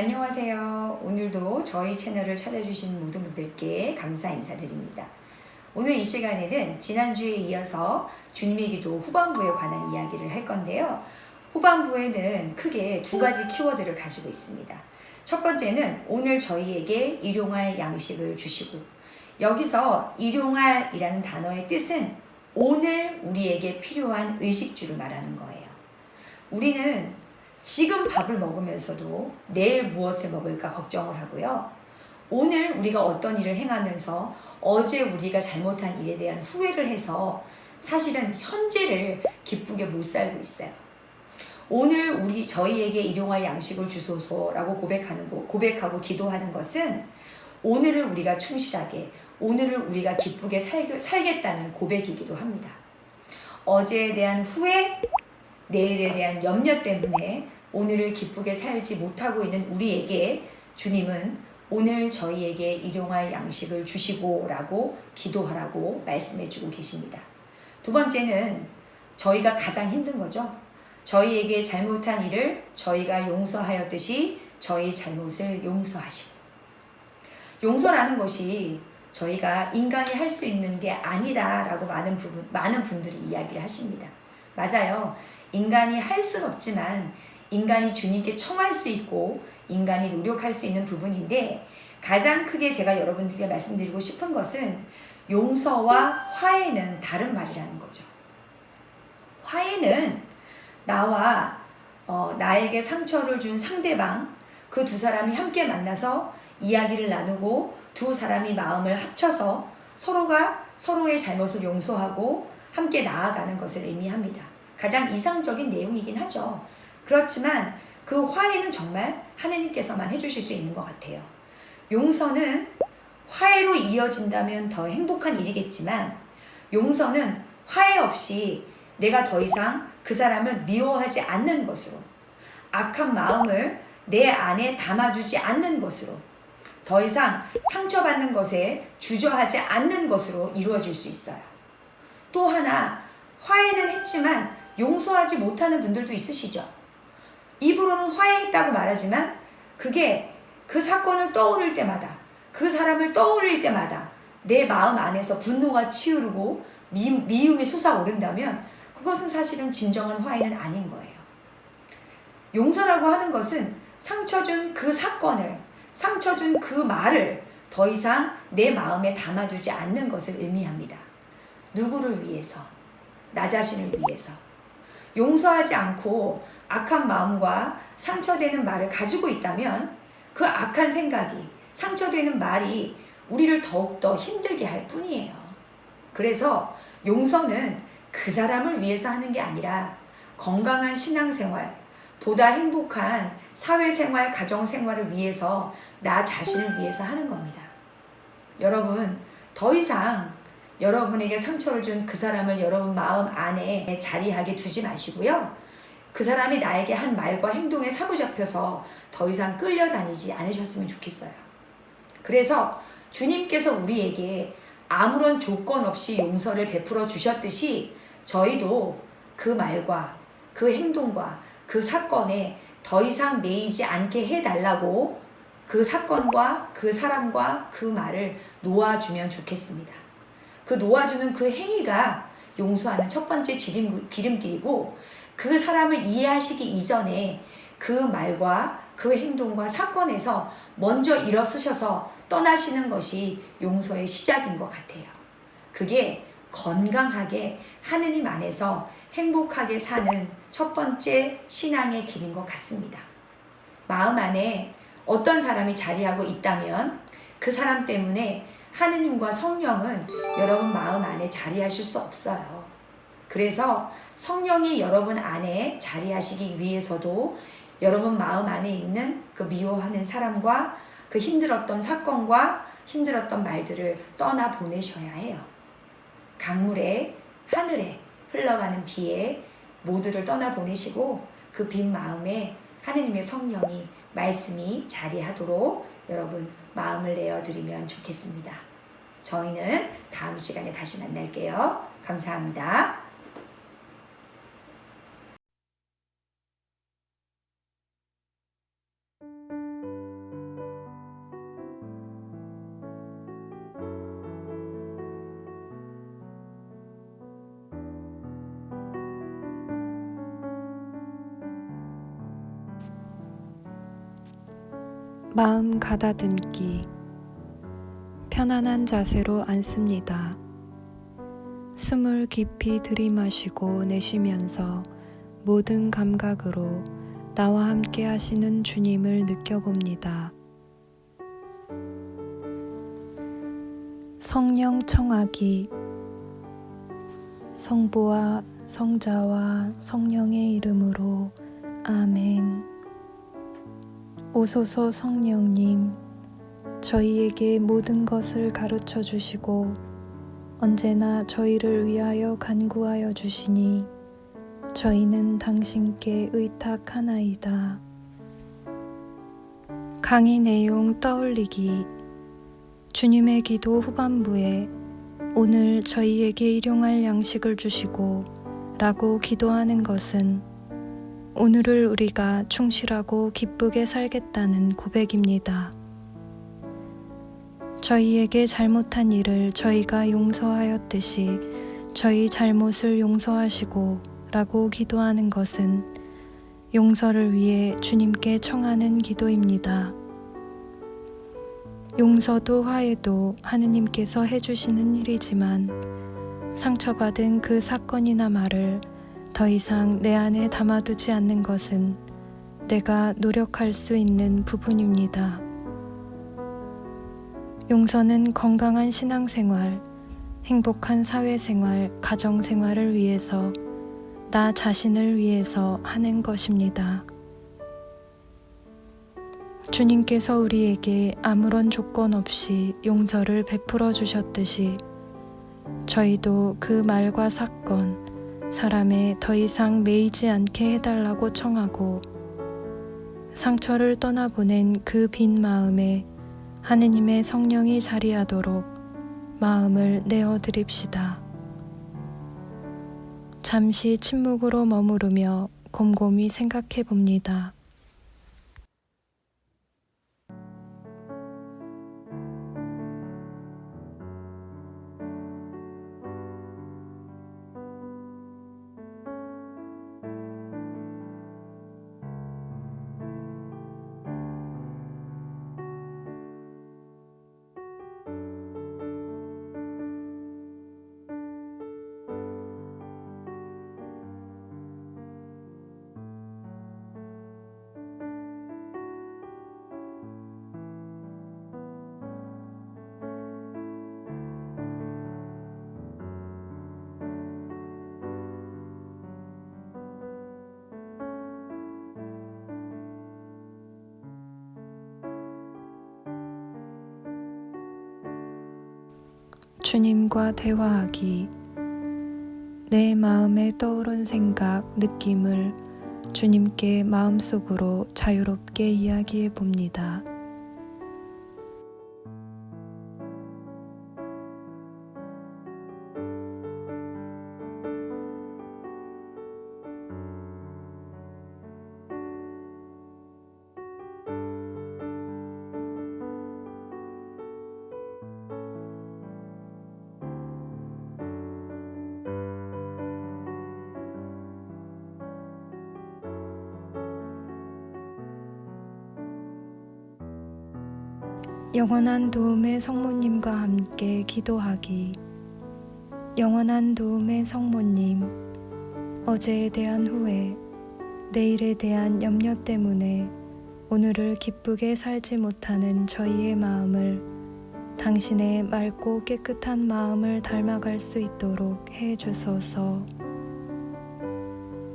안녕하세요. 오늘도 저희 채널을 찾아주신 모든 분들께 감사 인사드립니다. 오늘 이 시간에는 지난주에 이어서 주님의 기도 후반부에 관한 이야기를 할 건데요. 후반부에는 크게 두 가지 키워드를 가지고 있습니다. 첫 번째는 오늘 저희에게 일용할 양식을 주시고 여기서 일용할이라는 단어의 뜻은 오늘 우리에게 필요한 의식주를 말하는 거예요. 우리는 지금 밥을 먹으면서도 내일 무엇을 먹을까 걱정을 하고요. 오늘 우리가 어떤 일을 행하면서 어제 우리가 잘못한 일에 대한 후회를 해서 사실은 현재를 기쁘게 못 살고 있어요. 오늘 우리 저희에게 일용할 양식을 주소서라고 고백하는 거, 고백하고 기도하는 것은 오늘을 우리가 충실하게 오늘을 우리가 기쁘게 살, 살겠다는 고백이기도 합니다. 어제에 대한 후회, 내일에 대한 염려 때문에 오늘을 기쁘게 살지 못하고 있는 우리에게 주님은 오늘 저희에게 일용할 양식을 주시고 라고 기도하라고 말씀해 주고 계십니다. 두 번째는 저희가 가장 힘든 거죠. 저희에게 잘못한 일을 저희가 용서하였듯이 저희 잘못을 용서하시고 용서라는 것이 저희가 인간이 할 수 있는 게 아니다라고 많은 부분 많은 분들이 이야기를 하십니다. 맞아요. 인간이 할 수는 없지만 인간이 주님께 청할 수 있고 인간이 노력할 수 있는 부분인데 가장 크게 제가 여러분들께 말씀드리고 싶은 것은 용서와 화해는 다른 말이라는 거죠. 화해는 나와 어, 나에게 상처를 준 상대방 그 두 사람이 함께 만나서 이야기를 나누고 두 사람이 마음을 합쳐서 서로가 서로의 잘못을 용서하고 함께 나아가는 것을 의미합니다. 가장 이상적인 내용이긴 하죠. 그렇지만 그 화해는 정말 하나님께서만 해주실 수 있는 것 같아요. 용서는 화해로 이어진다면 더 행복한 일이겠지만 용서는 화해 없이 내가 더 이상 그 사람을 미워하지 않는 것으로 악한 마음을 내 안에 담아주지 않는 것으로 더 이상 상처받는 것에 주저하지 않는 것으로 이루어질 수 있어요. 또 하나 화해는 했지만 용서하지 못하는 분들도 있으시죠. 입으로는 화해했다고 말하지만 그게 그 사건을 떠오를 때마다 그 사람을 떠올릴 때마다 내 마음 안에서 분노가 치우르고 미, 미움이 솟아오른다면 그것은 사실은 진정한 화해는 아닌 거예요. 용서라고 하는 것은 상처 준 그 사건을, 상처 준 그 말을 더 이상 내 마음에 담아두지 않는 것을 의미합니다. 누구를 위해서? 나 자신을 위해서. 용서하지 않고 악한 마음과 상처되는 말을 가지고 있다면 그 악한 생각이, 상처되는 말이 우리를 더욱더 힘들게 할 뿐이에요. 그래서 용서는 그 사람을 위해서 하는 게 아니라 건강한 신앙생활, 보다 행복한 사회생활, 가정생활을 위해서 나 자신을 위해서 하는 겁니다. 여러분, 더 이상 여러분에게 상처를 준 그 사람을 여러분 마음 안에 자리하게 두지 마시고요. 그 사람이 나에게 한 말과 행동에 사로잡혀서 더 이상 끌려다니지 않으셨으면 좋겠어요. 그래서 주님께서 우리에게 아무런 조건 없이 용서를 베풀어 주셨듯이 저희도 그 말과 그 행동과 그 사건에 더 이상 매이지 않게 해달라고 그 사건과 그 사람과 그 말을 놓아주면 좋겠습니다. 그 놓아주는 그 행위가 용서하는 첫 번째 기름, 기름길이고 그 사람을 이해하시기 이전에 그 말과 그 행동과 사건에서 먼저 일어서셔서 떠나시는 것이 용서의 시작인 것 같아요. 그게 건강하게 하느님 안에서 행복하게 사는 첫 번째 신앙의 길인 것 같습니다. 마음 안에 어떤 사람이 자리하고 있다면 그 사람 때문에 하느님과 성령은 여러분 마음 안에 자리하실 수 없어요. 그래서 성령이 여러분 안에 자리하시기 위해서도 여러분 마음 안에 있는 그 미워하는 사람과 그 힘들었던 사건과 힘들었던 말들을 떠나 보내셔야 해요. 강물에 하늘에 흘러가는 비에 모두를 떠나 보내시고 그 빈 마음에 하느님의 성령이 말씀이 자리하도록 여러분 마음을 내어 드리면 좋겠습니다. 저희는 다음 시간에 다시 만날게요. 감사합니다. 마음 가다듬기 편안한 자세로 앉습니다. 숨을 깊이 들이마시고 내쉬면서 모든 감각으로 나와 함께 하시는 주님을 느껴봅니다. 성령 청하기 성부와 성자와 성령의 이름으로 아멘. 오소서 성령님, 저희에게 모든 것을 가르쳐 주시고 언제나 저희를 위하여 간구하여 주시니 저희는 당신께 의탁하나이다. 강의 내용 떠올리기 주님의 기도 후반부에 오늘 저희에게 일용할 양식을 주시고 라고 기도하는 것은 오늘을 우리가 충실하고 기쁘게 살겠다는 고백입니다. 저희에게 잘못한 일을 저희가 용서하였듯이 저희 잘못을 용서하시고 라고 기도하는 것은 용서를 위해 주님께 청하는 기도입니다. 용서도 화해도 하느님께서 해주시는 일이지만 상처받은 그 사건이나 말을 더 이상 내 안에 담아두지 않는 것은 내가 노력할 수 있는 부분입니다. 용서는 건강한 신앙생활, 행복한 사회생활, 가정생활을 위해서 나 자신을 위해서 하는 것입니다. 주님께서 우리에게 아무런 조건 없이 용서를 베풀어 주셨듯이 저희도 그 말과 사건, 사람에 더 이상 매이지 않게 해달라고 청하고 상처를 떠나보낸 그 빈 마음에 하느님의 성령이 자리하도록 마음을 내어 드립시다. 잠시 침묵으로 머무르며 곰곰이 생각해 봅니다. 주님과 대화하기. 내 마음에 떠오른 생각, 느낌을 주님께 마음속으로 자유롭게 이야기해 봅니다. 영원한 도움의 성모님과 함께 기도하기. 영원한 도움의 성모님, 어제에 대한 후회, 내일에 대한 염려 때문에 오늘을 기쁘게 살지 못하는 저희의 마음을 당신의 맑고 깨끗한 마음을 닮아갈 수 있도록 해 주소서.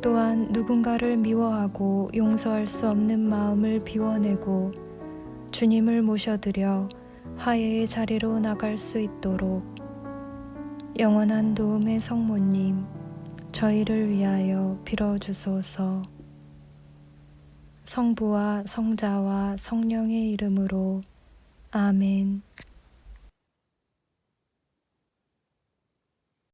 또한 누군가를 미워하고 용서할 수 없는 마음을 비워내고 주님을 모셔드려 화해의 자리로 나갈 수 있도록 영원한 도움의 성모님, 저희를 위하여 빌어주소서. 성부와 성자와 성령의 이름으로 아멘.